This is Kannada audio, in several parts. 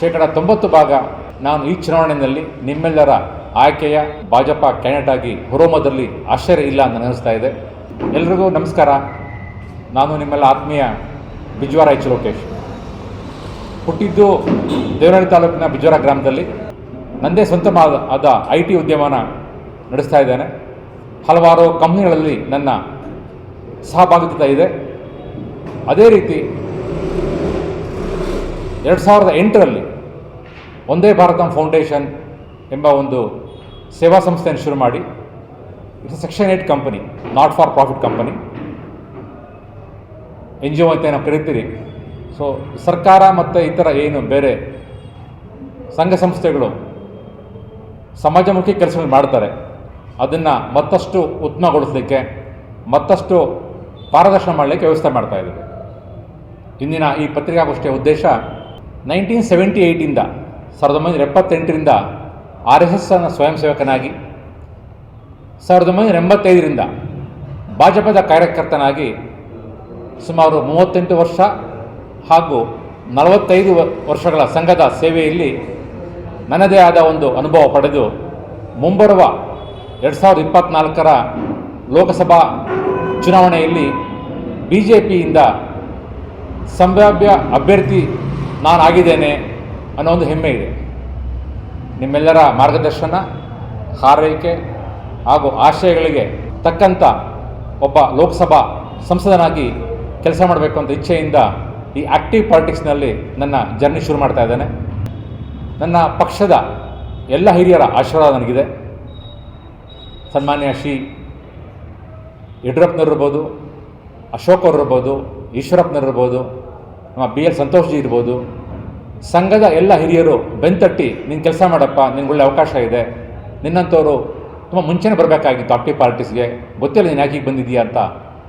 ಶೇಕಡ ತೊಂಬತ್ತು ಭಾಗ ನಾನು ಈ ಚುನಾವಣೆಯಲ್ಲಿ ನಿಮ್ಮೆಲ್ಲರ ಆಯ್ಕೆಯ ಭಾಜಪ ಕ್ಯಾಂಡಿಡೇಟ್ ಆಗಿ ಹೊರೋಮದಲ್ಲಿ ಆಶ್ಚರ್ಯ ಇಲ್ಲ ಅಂತ ಅನಿಸ್ತಾ ಇದೆ. ಎಲ್ರಿಗೂ ನಮಸ್ಕಾರ. ನಾನು ನಿಮ್ಮೆಲ್ಲ ಆತ್ಮೀಯ ಬಿಜ್ವಾರ ಎಚ್ ಲೋಕೇಶ್. ಹುಟ್ಟಿದ್ದು ದೇವನಹಳ್ಳಿ ತಾಲೂಕಿನ ಬಿಜ್ವಾರ ಗ್ರಾಮದಲ್ಲಿ ನನ್ನದೇ ಸ್ವಂತ ಆದ ಐ ಟಿ ಉದ್ಯಮನ ನಡೆಸ್ತಾ ಇದ್ದೇನೆ. ಹಲವಾರು ಕಂಪ್ನಿಗಳಲ್ಲಿ ನನ್ನ ಸಹಭಾಗಿತ್ವ ಇದೆ. ಅದೇ ರೀತಿ ಎರಡು ಸಾವಿರದ ಎಂಟರಲ್ಲಿ ಒಂದೇ ಭಾರತಂ ಫೌಂಡೇಶನ್ ಎಂಬ ಒಂದು ಸೇವಾ ಸಂಸ್ಥೆಯನ್ನು ಶುರು ಮಾಡಿ. It's section eight company not for profit company N G O ಅಂತ ನಾವು ಕರಿತೀರಿ. ಸೊ ಸರ್ಕಾರ ಮತ್ತು ಇತರ ಏನು ಬೇರೆ ಸಂಘ ಸಂಸ್ಥೆಗಳು ಸಮಾಜಮುಖಿ ಕೆಲಸಗಳು ಮಾಡ್ತಾರೆ. ಅದನ್ನು ಮತ್ತಷ್ಟು ಉತ್ತಮಗೊಳಿಸಲಿಕ್ಕೆ ಮತ್ತಷ್ಟು ಪಾರದರ್ಶನ ಮಾಡಲಿಕ್ಕೆ ವ್ಯವಸ್ಥೆ ಮಾಡ್ತಾ ಇದ್ದೀವಿ ಇಂದಿನ ಈ ಪತ್ರಿಕಾಗೋಷ್ಠಿಯ ಉದ್ದೇಶ ನೈನ್ಟೀನ್ ಸೆವೆಂಟಿ ಏಯ್ಟಿಂದ ಸಾವಿರದ ಒಂಬೈನೂರ ಎಪ್ಪತ್ತೆಂಟರಿಂದ ಆರ್ ಎಸ್ ಎಸ್ನ ಸ್ವಯಂ ಸೇವಕನಾಗಿ, ಸಾವಿರದ ಒಂಬೈನೂರ ಎಂಬತ್ತೈದರಿಂದ ಭಾಜಪದ ಕಾರ್ಯಕರ್ತನಾಗಿ ಸುಮಾರು ಮೂವತ್ತೆಂಟು ವರ್ಷ ಹಾಗೂ ನಲವತ್ತೈದು ವರ್ಷಗಳ ಸಂಘದ ಸೇವೆಯಲ್ಲಿ ನನ್ನದೇ ಆದ ಒಂದು ಅನುಭವ ಪಡೆದು ಮುಂಬರುವ ಎರಡು ಸಾವಿರದ ಇಪ್ಪತ್ತ್ನಾಲ್ಕರ ಲೋಕಸಭಾ ಚುನಾವಣೆಯಲ್ಲಿ ಬಿ ಜೆ ಪಿಯಿಂದ ಸಂಭಾವ್ಯ ಅಭ್ಯರ್ಥಿ ನಾನಾಗಿದ್ದೇನೆ ಅನ್ನೋ ಒಂದು ಹೆಮ್ಮೆ ಇದೆ. ನಿಮ್ಮೆಲ್ಲರ ಮಾರ್ಗದರ್ಶನ, ಹಾರೈಕೆ ಹಾಗೂ ಆಶಯಗಳಿಗೆ ತಕ್ಕಂಥ ಒಬ್ಬ ಲೋಕಸಭಾ ಸಂಸದನಾಗಿ ಕೆಲಸ ಮಾಡಬೇಕು ಅಂತ ಇಚ್ಛೆಯಿಂದ ಈ ಆಕ್ಟಿವ್ ಪಾಲಿಟಿಕ್ಸ್ನಲ್ಲಿ ನನ್ನ ಜರ್ನಿ ಶುರು ಮಾಡ್ತಾ ಇದ್ದೇನೆ. ನನ್ನ ಪಕ್ಷದ ಎಲ್ಲ ಹಿರಿಯರ ಆಶೀರ್ವಾದ ನನಗಿದೆ. ಸನ್ಮಾನ್ಯ ಶ್ರೀ ಯಡಿಯೂರಪ್ಪನವ್ರಿರ್ಬೋದು ಇರ್ಬೋದು, ಈಶ್ವರಪ್ಪನವ್ರು ಇರ್ಬೋದು ನಮ್ಮ ಬಿ ಎಲ್ ಸಂತೋಷ್ ಜಿ ಇರ್ಬೋದು. ಸಂಘದ ಎಲ್ಲ ಹಿರಿಯರು ಬೆಂತಟ್ಟಿ, ನೀನು ಕೆಲಸ ಮಾಡಪ್ಪ ನಿನ್ಗೆ ಒಳ್ಳೆ ಅವಕಾಶ ಇದೆ. ನಿನ್ನಂಥವರು ತುಂಬ ಮುಂಚೆನೇ ಬರಬೇಕಾಗಿತ್ತು ಆಕ್ಟಿವ್ ಪಾರ್ಟೀಸ್ಗೆ. ಗೊತ್ತಿಲ್ಲ ನೀನು ಯಾಕೆ ಬಂದಿದೆಯಾ ಅಂತ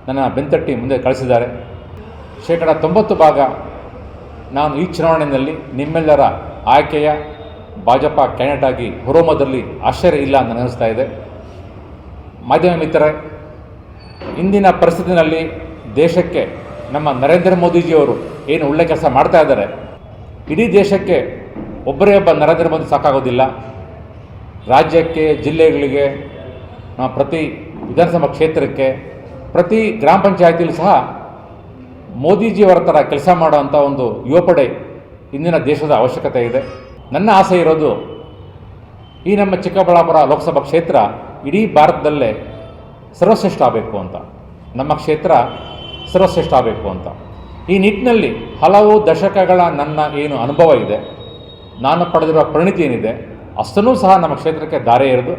ನನ್ನ ಬೆಂತಟ್ಟಿ ಮುಂದೆ ಕಳಿಸಿದ್ದಾರೆ. ಶೇಕಡ ತೊಂಬತ್ತು ಭಾಗ ನಾನು ಈ ಚುನಾವಣೆಯಲ್ಲಿ ನಿಮ್ಮೆಲ್ಲರ ಆಯ್ಕೆಯ ಭಾಜಪ ಕ್ಯಾಂಡಿಡೇಟ್ ಆಗಿ ಹೊರಹೊಮ್ಮದಲ್ಲಿ ಆಶ್ಚರ್ಯ ಇಲ್ಲ ಅಂತ ಅನಿಸ್ತಾ ಇದೆ. ಮಾಧ್ಯಮ ಮಿತ್ರರೇ, ಇಂದಿನ ಪರಿಸ್ಥಿತಿನಲ್ಲಿ ದೇಶಕ್ಕೆ ನಮ್ಮ ನರೇಂದ್ರ ಮೋದಿಜಿಯವರು ಏನು ಒಳ್ಳೆ ಕೆಲಸ ಮಾಡ್ತಾ ಇದ್ದಾರೆ, ಇಡೀ ದೇಶಕ್ಕೆ ಒಬ್ಬರೇ ಒಬ್ಬ ನರೇಂದ್ರ ಮೋದಿ ಸಾಕಾಗೋದಿಲ್ಲ. ರಾಜ್ಯಕ್ಕೆ, ಜಿಲ್ಲೆಗಳಿಗೆ ಪ್ರತಿ ವಿಧಾನಸಭಾ ಕ್ಷೇತ್ರಕ್ಕೆ, ಪ್ರತಿ ಗ್ರಾಮ ಪಂಚಾಯತಿಯಲ್ಲಿ ಸಹ ಮೋದಿಜಿಯವರ ಥರ ಕೆಲಸ ಮಾಡುವಂಥ ಒಂದು ಯುವಪಡೆ ಇಂದಿನ ದೇಶದ ಅವಶ್ಯಕತೆ ಇದೆ. ನನ್ನ ಆಸೆ ಇರೋದು, ಈ ನಮ್ಮ ಚಿಕ್ಕಬಳ್ಳಾಪುರ ಲೋಕಸಭಾ ಕ್ಷೇತ್ರ ಇಡೀ ಭಾರತದಲ್ಲೇ ಸರ್ವಶ್ರೇಷ್ಠ ಆಗಬೇಕು ಅಂತ. ನಮ್ಮ ಕ್ಷೇತ್ರ ಸರ್ವಶ್ರೇಷ್ಠ ಆಗಬೇಕು ಅಂತ. ಈ ನಿಟ್ಟಿನಲ್ಲಿ ಹಲವು ದಶಕಗಳ ನನ್ನ ಏನು ಅನುಭವ ಇದೆ. ನಾನು ಪಡೆದಿರುವ ಪರಿಣಿತಿ ಏನಿದೆ, ಅಷ್ಟನ್ನೂ ಸಹ ನಮ್ಮ ಕ್ಷೇತ್ರಕ್ಕೆ ದಾರೆ ಎರೆದು